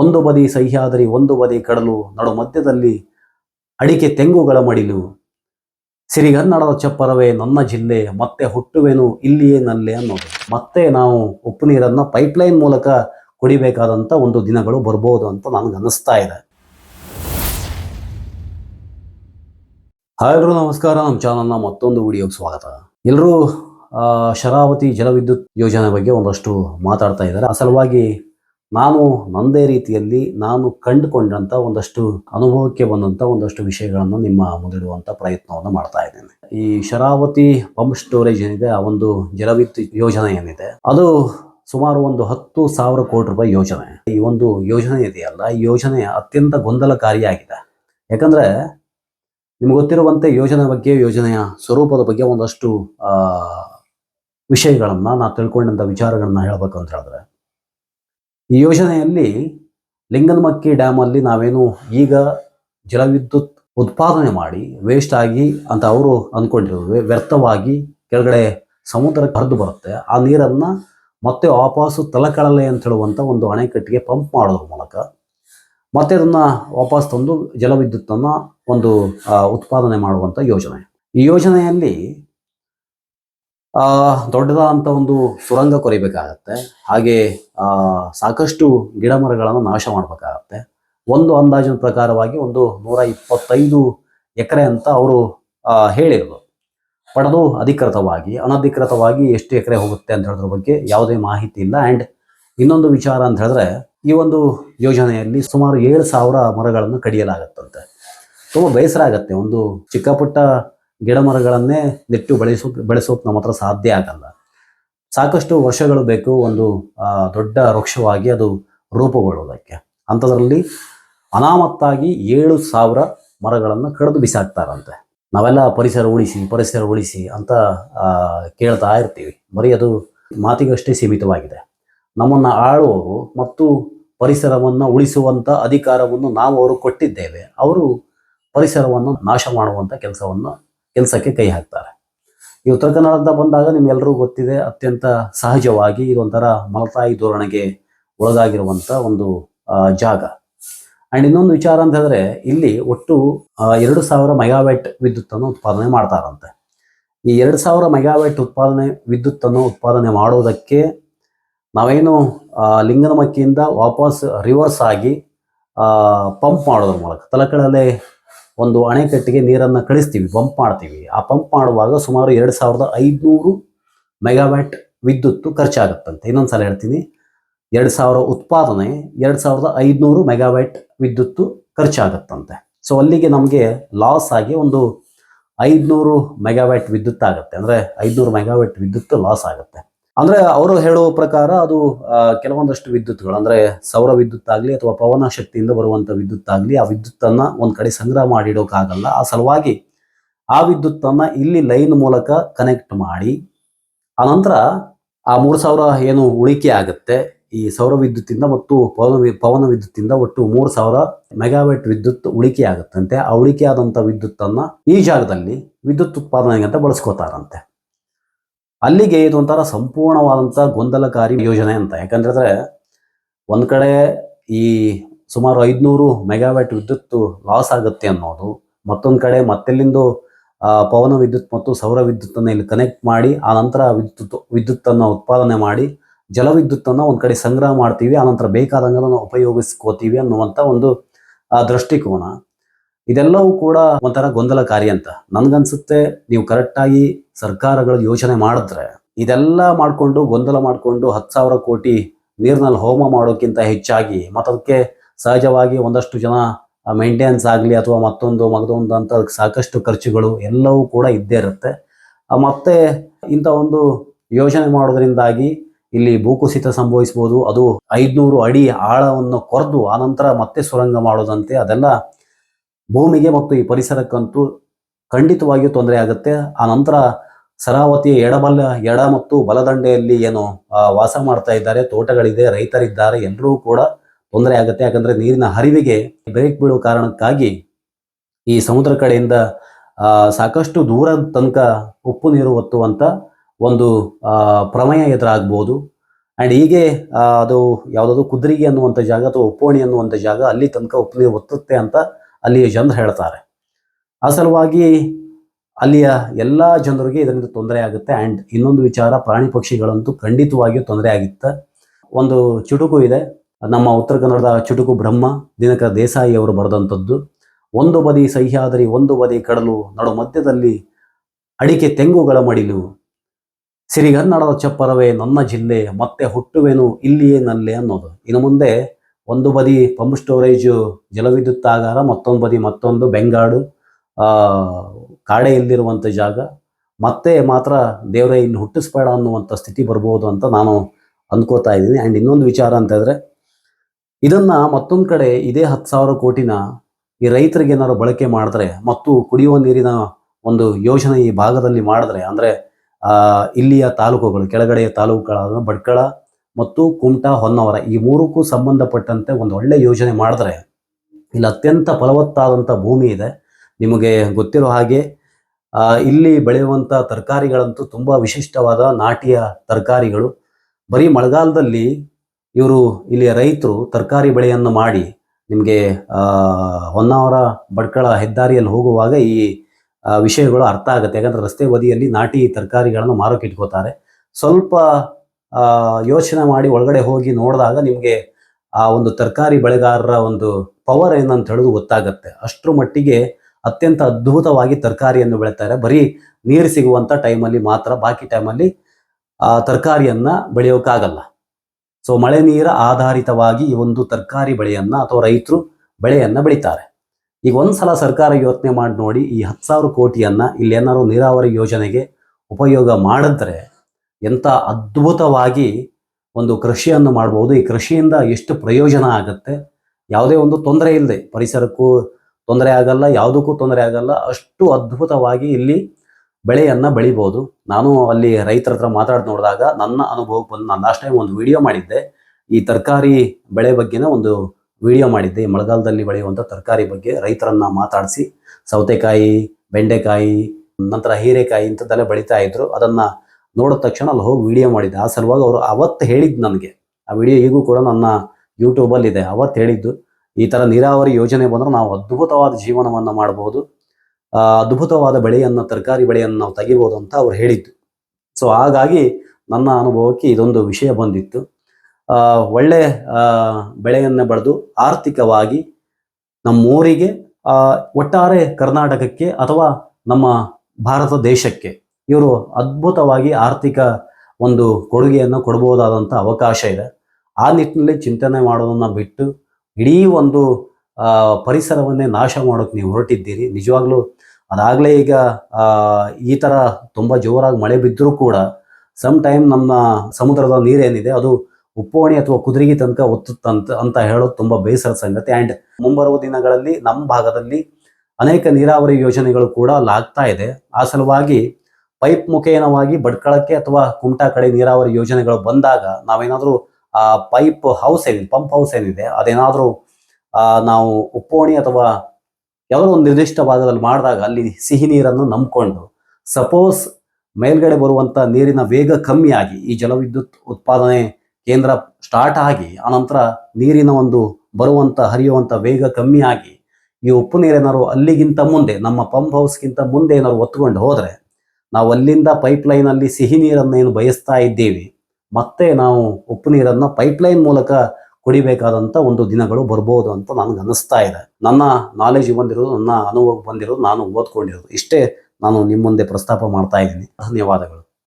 ಒಂದು ಬದಿ ಸಹ್ಯಾದ್ರಿ ಒಂದು ಬದಿ ಕಡಲು ನಡು ಮಧ್ಯದಲ್ಲಿ ಅಡಿಕೆ ತೆಂಗುಗಳ ಮಡಿಲು. ಸಿರಿಗನ್ನಡದ ಚಪ್ಪರವೇ ನನ್ನ ಜಿಲ್ಲೆ, ಮತ್ತೆ ಹುಟ್ಟುವೆನು ಇಲ್ಲಿಯೇ ನಲ್ಲೆ ಅನ್ನೋದು. ಮತ್ತೆ ನಾವು ಉಪ್ಪು ನೀರನ್ನ ಪೈಪ್ಲೈನ್ ಮೂಲಕ ಕುಡಿಬೇಕಾದಂಥ ಒಂದು ದಿನಗಳು ಬರ್ಬೋದು ಅಂತ ನನಗೆ ಅನ್ನಿಸ್ತಾ ಇದೆ. ಹಾಯ್ ನಮಸ್ಕಾರ. ನಮ್ಮ ಚಾನಲ್ನ ಮತ್ತೊಂದು ವಿಡಿಯೋಗೆ ಸ್ವಾಗತ. ಎಲ್ಲರೂ ಶರಾವತಿ ಜಲವಿದ್ಯುತ್ ಯೋಜನೆ ಬಗ್ಗೆ ಒಂದಷ್ಟು ಮಾತಾಡ್ತಾ ಇದ್ದಾರೆ. ಅಸಲವಾಗಿ ಸಲುವಾಗಿ ನಾನು ನಂದೇ ರೀತಿಯಲ್ಲಿ ನಾನು ಕಂಡುಕೊಂಡಂಥ ಒಂದಷ್ಟು ಅನುಭವಕ್ಕೆ ಬಂದಂಥ ಒಂದಷ್ಟು ವಿಷಯಗಳನ್ನು ನಿಮ್ಮ ಮುಂದಿಡುವಂಥ ಪ್ರಯತ್ನವನ್ನು ಮಾಡ್ತಾ ಇದ್ದೇನೆ. ಈ ಶರಾವತಿ ಪಂಪ್ ಸ್ಟೋರೇಜ್ ಏನಿದೆ, ಆ ಒಂದು ಜಲವಿದ್ಯುತ್ ಯೋಜನೆ ಏನಿದೆ, ಅದು ಸುಮಾರು ಒಂದು ಹತ್ತು ಸಾವಿರ ಕೋಟಿ ರೂಪಾಯಿ ಯೋಜನೆ. ಈ ಒಂದು ಯೋಜನೆ ಇದೆಯಲ್ಲ, ಈ ಯೋಜನೆ ಅತ್ಯಂತ ಗೊಂದಲಕಾರಿಯಾಗಿದೆ. ಯಾಕಂದರೆ ನಿಮ್ಗೆ ಗೊತ್ತಿರುವಂತೆ ಯೋಜನೆ ಬಗ್ಗೆ, ಯೋಜನೆಯ ಸ್ವರೂಪದ ಬಗ್ಗೆ ಒಂದಷ್ಟು ವಿಷಯಗಳನ್ನು ವಿಷಯಗಳನ್ನ ನಾ ತಿಳ್ಕೊಂಡಂಥ ವಿಚಾರಗಳನ್ನ ಹೇಳಬೇಕು ಅಂತ ಹೇಳಿದ್ರೆ ಈ ಯೋಜನೆಯಲ್ಲಿ ಲಿಂಗನಮಕ್ಕಿ ಡ್ಯಾಮ್ ಅಲ್ಲಿ ನಾವೇನು ಈಗ ಜಲವಿದ್ಯುತ್ ಉತ್ಪಾದನೆ ಮಾಡಿ ವೇಸ್ಟ್ ಆಗಿ ಅಂತ ಅವರು ಅಂದ್ಕೊಂಡಿರೋದು, ವ್ಯರ್ಥವಾಗಿ ಕೆಳಗಡೆ ಸಮುದ್ರಕ್ಕೆ ಹರಿದು ಬರುತ್ತೆ. ಆ ನೀರನ್ನ ಮತ್ತೆ ವಾಪಸ್ಸು ತಲಕಳಲೆ ಅಂತ ಹೇಳುವಂತ ಒಂದು ಅಣೆಕಟ್ಟಿಗೆ ಪಂಪ್ ಮಾಡೋದ್ರ ಮೂಲಕ ಮತ್ತೆ ಅದನ್ನ ವಾಪಸ್ ತಂದು ಜಲವಿದ್ಯುತ್ತನ್ನು ಒಂದು ಉತ್ಪಾದನೆ ಮಾಡುವಂತ ಯೋಜನೆ. ಈ ಯೋಜನೆಯಲ್ಲಿ ಆ ದೊಡ್ಡದಾದಂಥ ಒಂದು ಸುರಂಗ ಕೊರಿಬೇಕಾಗತ್ತೆ. ಹಾಗೆ, ಆ, ಸಾಕಷ್ಟು ಗಿಡ ಮರಗಳನ್ನು ನಾಶ ಮಾಡಬೇಕಾಗತ್ತೆ. ಒಂದು ಅಂದಾಜಿನ ಪ್ರಕಾರವಾಗಿ ಒಂದು ನೂರ ಇಪ್ಪತ್ತೈದು ಎಕರೆ ಅಂತ ಅವರು ಹೇಳಿರೋದು. ಪಡೆದು ಅಧಿಕೃತವಾಗಿ, ಅನಧಿಕೃತವಾಗಿ ಎಷ್ಟು ಎಕರೆ ಹೋಗುತ್ತೆ ಅಂತ ಹೇಳೋದ್ರ ಬಗ್ಗೆ ಯಾವುದೇ ಮಾಹಿತಿ ಇಲ್ಲ. ಆ್ಯಂಡ್ ಇನ್ನೊಂದು ವಿಚಾರ ಅಂತ ಹೇಳಿದ್ರೆ, ಈ ಒಂದು ಯೋಜನೆಯಲ್ಲಿ ಸುಮಾರು ಏಳು ಸಾವಿರ ಮರಗಳನ್ನು ಕಡಿಯಲಾಗತ್ತಂತೆ. ತುಂಬ ಬೇಸರ ಆಗತ್ತೆ. ಒಂದು ಚಿಕ್ಕ ಪುಟ್ಟ ಗಿಡ ಮರಗಳನ್ನೇ ನೆಟ್ಟು ಬೆಳೆಸೋ ಬೆಳೆಸೋಕೆ ನಮ್ಮ ಹತ್ರ ಸಾಧ್ಯ ಆಗಲ್ಲ. ಸಾಕಷ್ಟು ವರ್ಷಗಳು ಬೇಕು ಒಂದು ದೊಡ್ಡ ವೃಕ್ಷವಾಗಿ ಅದು ರೂಪುಗೊಳ್ಳೋದಕ್ಕೆ ಅಂಥದ್ರಲ್ಲಿ ಅನಾಮತ್ತಾಗಿ ಏಳು ಸಾವಿರ ಮರಗಳನ್ನು ಕಡಿದು ಬಿಸಾಕ್ತಾರಂತೆ. ನಾವೆಲ್ಲ ಪರಿಸರ ಉಳಿಸಿ ಪರಿಸರ ಉಳಿಸಿ ಅಂತ ಕೇಳ್ತಾ ಇರ್ತೀವಿ. ಬರೀ ಅದು ಮಾತಿಗಷ್ಟೇ ಸೀಮಿತವಾಗಿದೆ. ನಮ್ಮನ್ನು ಆಳುವವರು ಮತ್ತು ಪರಿಸರವನ್ನು ಉಳಿಸುವಂಥ ಅಧಿಕಾರವನ್ನು ನಾವು ಅವರು ಕೊಟ್ಟಿದ್ದೇವೆ. ಅವರು ಪರಿಸರವನ್ನು ನಾಶ ಮಾಡುವಂಥ ಕೆಲಸವನ್ನು ಕೆಲಸಕ್ಕೆ ಕೈ ಹಾಕ್ತಾರೆ. ಈ ಉತ್ತರ ಕನ್ನಡದ ಬಂದಾಗ ನಿಮ್ಗೆಲ್ರಿಗೂ ಗೊತ್ತಿದೆ, ಅತ್ಯಂತ ಸಹಜವಾಗಿ ಇದೊಂಥರ ಮಲತಾಯಿ ಧೋರಣೆಗೆ ಒಳಗಾಗಿರುವಂಥ ಒಂದು ಜಾಗ. ಆ್ಯಂಡ್ ಇನ್ನೊಂದು ವಿಚಾರ ಅಂತ ಹೇಳಿದ್ರೆ, ಇಲ್ಲಿ ಒಟ್ಟು ಎರಡು ಸಾವಿರ ಮೆಗಾವ್ಯಾಟ್ ವಿದ್ಯುತ್ತನ್ನು ಉತ್ಪಾದನೆ ಮಾಡ್ತಾರಂತೆ. ಈ ಎರಡು ಸಾವಿರ ಮೆಗಾವ್ಯಾಟ್ ಉತ್ಪಾದನೆ, ವಿದ್ಯುತ್ತನ್ನು ಉತ್ಪಾದನೆ ಮಾಡೋದಕ್ಕೆ ನಾವೇನು ಲಿಂಗನಮಕ್ಕಿಯಿಂದ ವಾಪಸ್ ರಿವರ್ಸ್ ಆಗಿ ಪಂಪ್ ಮಾಡೋದ್ರ ಮೂಲಕ ತಲಕಳಲೆ ಒಂದು ಅಣೆಕಟ್ಟಿಗೆ ನೀರನ್ನು ಕಳಿಸ್ತೀವಿ, ಪಂಪ್ ಮಾಡ್ತೀವಿ. ಆ ಪಂಪ್ ಮಾಡುವಾಗ ಸುಮಾರು ಎರಡು ಸಾವಿರದ ಐದುನೂರು ಮೆಗಾವ್ಯಾಟ್ ವಿದ್ಯುತ್ತು ಖರ್ಚಾಗುತ್ತಂತೆ. ಇನ್ನೊಂದು ಸಲ ಹೇಳ್ತೀನಿ. ಎರಡು ಸಾವಿರ ಉತ್ಪಾದನೆ, ಎರಡು ಸಾವಿರದ ಐದುನೂರು ಮೆಗಾವ್ಯಾಟ್ ವಿದ್ಯುತ್ತು ಖರ್ಚಾಗುತ್ತಂತೆ. ಸೊ ಅಲ್ಲಿಗೆ ನಮಗೆ ಲಾಸ್ ಆಗಿ ಒಂದು ಐದುನೂರು ಮೆಗಾವ್ಯಾಟ್ ವಿದ್ಯುತ್ ಆಗುತ್ತೆ ಅಂದರೆ ಐದುನೂರು ಮೆಗಾವ್ಯಾಟ್ ವಿದ್ಯುತ್ ಲಾಸ್ ಆಗುತ್ತೆ. ಅಂದ್ರೆ ಅವರು ಹೇಳುವ ಪ್ರಕಾರ ಅದು ಕೆಲವೊಂದಷ್ಟು ವಿದ್ಯುತ್ಗಳು, ಅಂದ್ರೆ ಸೌರ ವಿದ್ಯುತ್ ಆಗಲಿ ಅಥವಾ ಪವನ ಶಕ್ತಿಯಿಂದ ಬರುವಂತ ವಿದ್ಯುತ್ ಆಗಲಿ ಆ ವಿದ್ಯುತ್ತನ್ನ ಒಂದ್ ಕಡೆ ಸಂಗ್ರಹ ಮಾಡಿ ಇಡೋಕ್ಕಾಗಲ್ಲ ಆ ಸಲುವಾಗಿ ಆ ವಿದ್ಯುತ್ತನ್ನ ಇಲ್ಲಿ ಲೈನ್ ಮೂಲಕ ಕನೆಕ್ಟ್ ಮಾಡಿ ಆನಂತರ ಆ ಮೂರು ಸಾವಿರ ಏನು ಉಳಿಕೆ ಆಗುತ್ತೆ, ಈ ಸೌರ ವಿದ್ಯುತ್ತಿಂದ ಮತ್ತು ಪವನ ಪವನ ವಿದ್ಯುತ್ತಿಂದ ಒಟ್ಟು ಮೂರು ಸಾವಿರ ಮೆಗಾವೆಟ್ ವಿದ್ಯುತ್ ಉಳಿಕೆ ಆಗುತ್ತಂತೆ. ಆ ಉಳಿಕೆ ಆದಂತ ವಿದ್ಯುತ್ತನ್ನ ಈ ಜಾಗದಲ್ಲಿ ವಿದ್ಯುತ್ ಉತ್ಪಾದನೆಗಂತ ಬಳಸ್ಕೋತಾರಂತೆ. ಅಲ್ಲಿಗೆ ಇದು ಒಂಥರ ಸಂಪೂರ್ಣವಾದಂಥ ಗೊಂದಲಕಾರಿ ಯೋಜನೆ ಅಂತ. ಯಾಕಂದ್ರೆ ಒಂದು ಕಡೆ ಈ ಸುಮಾರು ಐದುನೂರು ಮೆಗಾವ್ಯಾಟ್ ವಿದ್ಯುತ್ ಲಾಸ್ ಆಗುತ್ತೆ ಅನ್ನೋದು, ಮತ್ತೊಂದು ಕಡೆ ಮತ್ತೆಲ್ಲಿಂದು ಪವನ ವಿದ್ಯುತ್ ಮತ್ತು ಸೌರ ವಿದ್ಯುತ್ತನ್ನು ಇಲ್ಲಿ ಕನೆಕ್ಟ್ ಮಾಡಿ, ಆ ನಂತರ ವಿದ್ಯುತ್ ವಿದ್ಯುತ್ತನ್ನು ಉತ್ಪಾದನೆ ಮಾಡಿ ಜಲವಿದ್ಯುತ್ತನ್ನು ಒಂದು ಕಡೆ ಸಂಗ್ರಹ ಮಾಡ್ತೀವಿ ಆನಂತರ ಬೇಕಾದಂಗೆ ನಾವು ಉಪಯೋಗಿಸ್ಕೋತೀವಿ ಅನ್ನುವಂಥ ಒಂದು ದೃಷ್ಟಿಕೋನ. ಇದೆಲ್ಲವೂ ಕೂಡ ಒಂಥರ ಗೊಂದಲಕಾರಿ ಅಂತ ನನ್ಗನ್ಸುತ್ತೆ. ನೀವು ಕರೆಕ್ಟಾಗಿ ಸರ್ಕಾರಗಳು ಯೋಚನೆ ಮಾಡಿದ್ರೆ, ಇದೆಲ್ಲ ಮಾಡಿಕೊಂಡು, ಗೊಂದಲ ಮಾಡಿಕೊಂಡು ಹತ್ತು ಸಾವಿರ ಕೋಟಿ ನೀರಿನಲ್ಲಿ ಹೋಮ ಮಾಡೋಕ್ಕಿಂತ ಹೆಚ್ಚಾಗಿ ಮತ್ತದಕ್ಕೆ ಸಹಜವಾಗಿ ಒಂದಷ್ಟು ಜನ ಮೇಂಟೆನೆನ್ಸ್ ಆಗಲಿ ಅಥವಾ ಮತ್ತೊಂದು ಮಗದೊಂದು ಅಂತ ಸಾಕಷ್ಟು ಖರ್ಚುಗಳು ಎಲ್ಲವೂ ಕೂಡ ಇದ್ದೇ ಇರುತ್ತೆ. ಮತ್ತೆ ಇಂಥ ಒಂದು ಯೋಜನೆ ಮಾಡೋದ್ರಿಂದಾಗಿ ಇಲ್ಲಿ ಭೂಕುಸಿತ ಸಂಭವಿಸ್ಬೋದು. ಅದು ಐದುನೂರು ಅಡಿ ಆಳವನ್ನು ಕೊರೆದು ಆನಂತರ ಮತ್ತೆ ಸುರಂಗ ಮಾಡೋದಂತೆ ಅದೆಲ್ಲ ಭೂಮಿಗೆ ಮತ್ತು ಈ ಪರಿಸರಕ್ಕಂತೂ ಖಂಡಿತವಾಗಿಯೂ ತೊಂದರೆ ಆಗುತ್ತೆ. ಆ ನಂತರ ಸರಾವತಿಯ ಎಡಬಲ, ಎಡ ಮತ್ತು ಬಲದಂಡೆಯಲ್ಲಿ ಏನು ವಾಸ ಮಾಡ್ತಾ ಇದ್ದಾರೆ, ತೋಟಗಳಿದೆ, ರೈತರಿದ್ದಾರೆ ಎಲ್ಲರೂ ಕೂಡ ತೊಂದರೆ ಆಗುತ್ತೆ. ಯಾಕಂದ್ರೆ ನೀರಿನ ಹರಿವಿಗೆ ಬ್ರೇಕ್ ಬೀಳುವ ಕಾರಣಕ್ಕಾಗಿ ಈ ಸಮುದ್ರ ಕಡೆಯಿಂದ ಸಾಕಷ್ಟು ದೂರದ ತನಕ ಉಪ್ಪು ನೀರು ಒತ್ತುವಂತ ಒಂದು ಪ್ರಮೇಯ ಎದುರಾಗ್ಬೋದು. ಆ್ಯಂಡ್ ಹೀಗೆ ಅದು ಯಾವುದಾದ್ರು ಕುದ್ರಿಗೆ ಅನ್ನುವಂಥ ಜಾಗ ಅಥವಾ ಉಪ್ಪೋಣಿ ಅನ್ನುವಂಥ ಜಾಗ ಅಲ್ಲಿ ತನಕ ಉಪ್ಪು ನೀರು ಒತ್ತುತ್ತೆ ಅಂತ ಅಲ್ಲಿಯ ಜನರು ಹೇಳ್ತಾರೆ. ಆ ಸಲುವಾಗಿ ಅಲ್ಲಿಯ ಎಲ್ಲ ಜನರಿಗೆ ಇದರಿಂದ ತೊಂದರೆ ಆಗುತ್ತೆ. ಆ್ಯಂಡ್ ಇನ್ನೊಂದು ವಿಚಾರ, ಪ್ರಾಣಿ ಪಕ್ಷಿಗಳಂತೂ ಖಂಡಿತವಾಗಿಯೂ ತೊಂದರೆ ಆಗಿತ್ತು. ಒಂದು ಚುಟುಕು ಇದೆ. ನಮ್ಮ ಉತ್ತರ ಕನ್ನಡದ ಚುಟುಕು ಬ್ರಹ್ಮ, ದಿನಕರ ದೇಸಾಯಿ ಅವರು ಬರೆದಂಥದ್ದು. ಒಂದು ಬದಿ ಸಹ್ಯಾದರಿ, ಒಂದು ಬದಿ ಕಡಲು, ನಡು ಮಧ್ಯದಲ್ಲಿ ಅಡಿಕೆ ತೆಂಗುಗಳ ಮಡಿಲು. ಸಿರಿಗನ್ನಡದ ಚಪ್ಪರವೇ ನನ್ನ ಜಿಲ್ಲೆ, ಮತ್ತೆ ಹುಟ್ಟುವೆನು ಇಲ್ಲಿಯೇ ನಲ್ಲೆ ಅನ್ನೋದು. ಇನ್ನು ಮುಂದೆ ಒಂದು ಬದಿ ಪಂಪ್ ಸ್ಟೋರೇಜು ಜಲವಿದ್ಯುತ್ ಆಗಾರ, ಮತ್ತೊಂದು ಬದಿ ಮತ್ತೊಂದು ಬೆಂಗಾಡು ಕಾಡೆ ಇಲ್ದಿರುವಂಥ ಜಾಗ. ಮತ್ತೆ ಮಾತ್ರ ದೇವರೇ ಇಲ್ಲಿ ಹುಟ್ಟಿಸ್ಬೇಡ ಅನ್ನುವಂಥ ಸ್ಥಿತಿ ಬರ್ಬೋದು ಅಂತ ನಾನು ಅಂದ್ಕೋತಾ ಇದ್ದೀನಿ. ಆ್ಯಂಡ್ ಇನ್ನೊಂದು ವಿಚಾರ ಅಂತಂದರೆ, ಇದನ್ನು ಮತ್ತೊಂದು ಕಡೆ ಇದೇ ಹತ್ತು ಸಾವಿರ ಕೋಟಿನ ಈ ರೈತರಿಗೆ ಏನಾದ್ರು ಬಳಕೆ ಮಾಡಿದ್ರೆ, ಮತ್ತು ಕುಡಿಯುವ ನೀರಿನ ಒಂದು ಯೋಜನೆ ಈ ಭಾಗದಲ್ಲಿ ಮಾಡಿದ್ರೆ, ಅಂದ್ರೆ ಇಲ್ಲಿಯ ತಾಲೂಕುಗಳು, ಕೆಳಗಡೆಯ ತಾಲೂಕುಗಳಾದ ಭಟ್ಕಳ ಮತ್ತು ಕುಮಟಾ ಹೊನ್ನವರ ಈ ಮೂರಕ್ಕೂ ಸಂಬಂಧಪಟ್ಟಂತೆ ಒಂದು ಒಳ್ಳೆ ಯೋಜನೆ ಮಾಡಿದ್ರೆ ಇಲ್ಲಿ ಅತ್ಯಂತ ಫಲವತ್ತಾದಂಥ ಭೂಮಿ ಇದೆ. ನಿಮಗೆ ಗೊತ್ತಿರೋ ಹಾಗೆ ಇಲ್ಲಿ ಬೆಳೆಯುವಂಥ ತರಕಾರಿಗಳಂತೂ ತುಂಬ ವಿಶಿಷ್ಟವಾದ ನಾಟಿಯ ತರಕಾರಿಗಳು. ಬರೀ ಮಳೆಗಾಲದಲ್ಲಿ ಇವರು ಇಲ್ಲಿಯ ರೈತರು ತರಕಾರಿ ಬೆಳೆಯನ್ನು ಮಾಡಿ ನಿಮಗೆ ಹೊನ್ನಾವರ ಭಟ್ಕಳ ಹೆದ್ದಾರಿಯಲ್ಲಿ ಹೋಗುವಾಗ ಈ ವಿಷಯಗಳು ಅರ್ಥ ಆಗುತ್ತೆ. ಯಾಕಂದರೆ ರಸ್ತೆ ಬದಿಯಲ್ಲಿ ನಾಟಿ ತರಕಾರಿಗಳನ್ನು ಮಾರೋಕೆ ಇಟ್ಕೋತಾರೆ. ಸ್ವಲ್ಪ ಯೋಚನೆ ಮಾಡಿ ಒಳಗಡೆ ಹೋಗಿ ನೋಡಿದಾಗ ನಿಮಗೆ ಆ ಒಂದು ತರಕಾರಿ ಬೆಳೆಗಾರರ ಒಂದು ಪವರ್ ಏನಂತ ಹೇಳೋದು ಗೊತ್ತಾಗುತ್ತೆ. ಅಷ್ಟರ ಮಟ್ಟಿಗೆ ಅತ್ಯಂತ ಅದ್ಭುತವಾಗಿ ತರಕಾರಿಯನ್ನು ಬೆಳಿತಾರೆ. ಬರೀ ನೀರು ಸಿಗುವಂತ ಟೈಮಲ್ಲಿ ಮಾತ್ರ, ಬಾಕಿ ಟೈಮಲ್ಲಿ ಆ ತರಕಾರಿಯನ್ನ ಬೆಳೆಯೋಕ್ಕಾಗಲ್ಲ ಸೊ ಮಳೆ ನೀರ ಆಧಾರಿತವಾಗಿ ಈ ಒಂದು ತರಕಾರಿ ಬೆಳೆಯನ್ನು ಅಥವಾ ರೈತರು ಬೆಳೆಯನ್ನು ಬೆಳಿತಾರೆ. ಈಗ ಒಂದ್ಸಲ ಸರ್ಕಾರ ಯೋಚನೆ ಮಾಡಿ ನೋಡಿ ಈ ಹತ್ತು ಸಾವಿರ ಕೋಟಿಯನ್ನ ಇಲ್ಲಿ ಏನಾದ್ರು ನೀರಾವರಿ ಯೋಜನೆಗೆ ಉಪಯೋಗ ಮಾಡಿದ್ರೆ ಎಂಥ ಅದ್ಭುತವಾಗಿ ಒಂದು ಕೃಷಿಯನ್ನು ಮಾಡ್ಬೋದು. ಈ ಕೃಷಿಯಿಂದ ಎಷ್ಟು ಪ್ರಯೋಜನ ಆಗುತ್ತೆ? ಯಾವುದೇ ಒಂದು ತೊಂದರೆ ಇಲ್ಲದೆ ಪರಿಸರಕ್ಕೂ ತೊಂದರೆ ಆಗಲ್ಲ, ಯಾವುದಕ್ಕೂ ತೊಂದರೆ ಆಗಲ್ಲ. ಅಷ್ಟು ಅದ್ಭುತವಾಗಿ ಇಲ್ಲಿ ಬೆಳೆಯನ್ನು ಬೆಳಿಬೋದು. ನಾನು ಅಲ್ಲಿ ರೈತರ ಹತ್ರ ಮಾತಾಡಿ ನೋಡಿದಾಗ ನನ್ನ ಅನುಭವಕ್ಕೆ ಬಂದು ನಾನು ಲಾಸ್ಟ್ ಟೈಮ್ ಒಂದು ವಿಡಿಯೋ ಮಾಡಿದ್ದೆ. ಈ ತರಕಾರಿ ಬೆಳೆ ಬಗ್ಗೆನೇ ಒಂದು ವಿಡಿಯೋ ಮಾಡಿದ್ದೆ. ಈ ಮಳೆಗಾಲದಲ್ಲಿ ಬೆಳೆಯುವಂಥ ತರಕಾರಿ ಬಗ್ಗೆ ರೈತರನ್ನು ಮಾತಾಡಿಸಿ, ಸೌತೆಕಾಯಿ, ಬೆಂಡೆಕಾಯಿ, ನಂತರ ಹೀರೆಕಾಯಿ ಇಂಥದ್ದೆಲ್ಲ ಬೆಳೀತಾ ಇದ್ರು. ಅದನ್ನ ನೋಡಿದ ತಕ್ಷಣ ಅಲ್ಲಿ ಹೋಗಿ ವಿಡಿಯೋ ಮಾಡಿದ್ದೆ. ಆ ಸಲುವಾಗಿ ಅವರು ಅವತ್ತು ಹೇಳಿದ್ದು ನನಗೆ. ಆ ವಿಡಿಯೋ ಈಗೂ ಕೂಡ ನನ್ನ ಯೂಟ್ಯೂಬಲ್ಲಿ ಇದೆ. ಅವತ್ತು ಹೇಳಿದ್ದು, ಈ ಥರ ನೀರಾವರಿ ಯೋಜನೆ ಬಂದರೆ ನಾವು ಅದ್ಭುತವಾದ ಜೀವನವನ್ನು ಮಾಡ್ಬೋದು. ಅದ್ಭುತವಾದ ಬೆಳೆಯನ್ನು, ತರಕಾರಿ ಬೆಳೆಯನ್ನು ನಾವು ತೆಗಿಬೋದು ಅಂತ ಅವ್ರು ಹೇಳಿದ್ದು. ಸೊ ಹಾಗಾಗಿ ನನ್ನ ಅನುಭವಕ್ಕೆ ಇದೊಂದು ವಿಷಯ ಬಂದಿತ್ತು. ಒಳ್ಳೆ ಬೆಳೆಯನ್ನು ಬೆಳೆದು ಆರ್ಥಿಕವಾಗಿ ನಮ್ಮೂರಿಗೆ ಒಟ್ಟಾರೆ ಕರ್ನಾಟಕಕ್ಕೆ ಅಥವಾ ನಮ್ಮ ಭಾರತ ದೇಶಕ್ಕೆ ಇವರು ಅದ್ಭುತವಾಗಿ ಆರ್ಥಿಕ ಒಂದು ಕೊಡುಗೆಯನ್ನು ಕೊಡಬಹುದಾದಂಥ ಅವಕಾಶ ಇದೆ. ಆ ನಿಟ್ಟಿನಲ್ಲಿ ಚಿಂತನೆ ಮಾಡೋದನ್ನ ಬಿಟ್ಟು ಇಡೀ ಒಂದು ಪರಿಸರವನ್ನೇ ನಾಶ ಮಾಡೋಕ್ಕೆ ನೀವು ಹೊರಟಿದ್ದೀರಿ. ನಿಜವಾಗ್ಲೂ ಅದಾಗಲೇ ಈಗ ಈ ಥರ ತುಂಬ ಜೋರಾಗಿ ಮಳೆ ಬಿದ್ದರೂ ಕೂಡ ಸಮ್ ಟೈಮ್ ನಮ್ಮ ಸಮುದ್ರದ ನೀರೇನಿದೆ, ಅದು ಉಪ್ಪೋಣಿ ಅಥವಾ ಕುದುರೆಗೆ ತನಕ ಒತ್ತುತ್ತಂತ ಅಂತ ಹೇಳೋದು ತುಂಬ ಬೇಸರ ಸಂಗತಿ. ಆ್ಯಂಡ್ ಮುಂಬರುವ ದಿನಗಳಲ್ಲಿ ನಮ್ಮ ಭಾಗದಲ್ಲಿ ಅನೇಕ ನೀರಾವರಿ ಯೋಜನೆಗಳು ಕೂಡ ಲಾಗ್ತಾ ಇದೆ. ಆ ಸಲುವಾಗಿ ಪೈಪ್ ಮುಖೇನವಾಗಿ ಬಡ್ಕಳಕ್ಕೆ ಅಥವಾ ಕುಮಟಾ ಕಡೆ ನೀರಾವರಿ ಯೋಜನೆಗಳು ಬಂದಾಗ ನಾವೇನಾದರೂ, ಆ, ಪೈಪ್ ಹೌಸ್ ಏನಿದೆ, ಪಂಪ್ ಹೌಸ್ ಏನಿದೆ, ಅದೇನಾದರೂ ನಾವು ಉಪ್ಪೋಣಿ ಅಥವಾ ಯಾವುದೋ ಒಂದು ನಿರ್ದಿಷ್ಟ ಭಾಗದಲ್ಲಿ ಮಾಡಿದಾಗ ಅಲ್ಲಿ ಸಿಹಿ ನೀರನ್ನು ನಂಬಿಕೊಂಡು, ಸಪೋಸ್ ಮೇಲ್ಗಡೆ ಬರುವಂತ ನೀರಿನ ವೇಗ ಕಮ್ಮಿಯಾಗಿ ಈ ಜಲವಿದ್ಯುತ್ ಉತ್ಪಾದನೆ ಕೇಂದ್ರ ಸ್ಟಾರ್ಟ್ ಆಗಿ, ಆನಂತರ ನೀರಿನ ಒಂದು ಬರುವಂತ, ಹರಿಯುವಂತ ವೇಗ ಕಮ್ಮಿಯಾಗಿ ಈ ಉಪ್ಪು ನೀರೇನಾದ್ರು ಅಲ್ಲಿಗಿಂತ ಮುಂದೆ, ನಮ್ಮ ಪಂಪ್ ಹೌಸ್ಗಿಂತ ಮುಂದೆ ಏನಾದ್ರು ಒತ್ಕೊಂಡು ಹೋದ್ರೆ ನಾವು ಅಲ್ಲಿಂದ ಪೈಪ್ಲೈನಲ್ಲಿ ಸಿಹಿ ನೀರನ್ನು ಏನು ಬಯಸ್ತಾ ಇದ್ದೀವಿ, ಮತ್ತೆ ನಾವು ಉಪ್ಪು ನೀರನ್ನು ಪೈಪ್ಲೈನ್ ಮೂಲಕ ಕುಡಿಬೇಕಾದಂಥ ಒಂದು ದಿನಗಳು ಬರ್ಬೋದು ಅಂತ ನನಗೆ ಅನ್ನಿಸ್ತಾ ಇದೆ. ನನ್ನ ನಾಲೆಜ್ ಬಂದಿರೋದು, ನನ್ನ ಅನುಭವ ಬಂದಿರೋದು, ನಾನು ಓದ್ಕೊಂಡಿರೋದು. ಇಷ್ಟೇ ನಾನು ನಿಮ್ಮ ಮುಂದೆ ಪ್ರಸ್ತಾಪ ಮಾಡ್ತಾ ಇದ್ದೀನಿ. ಧನ್ಯವಾದಗಳು.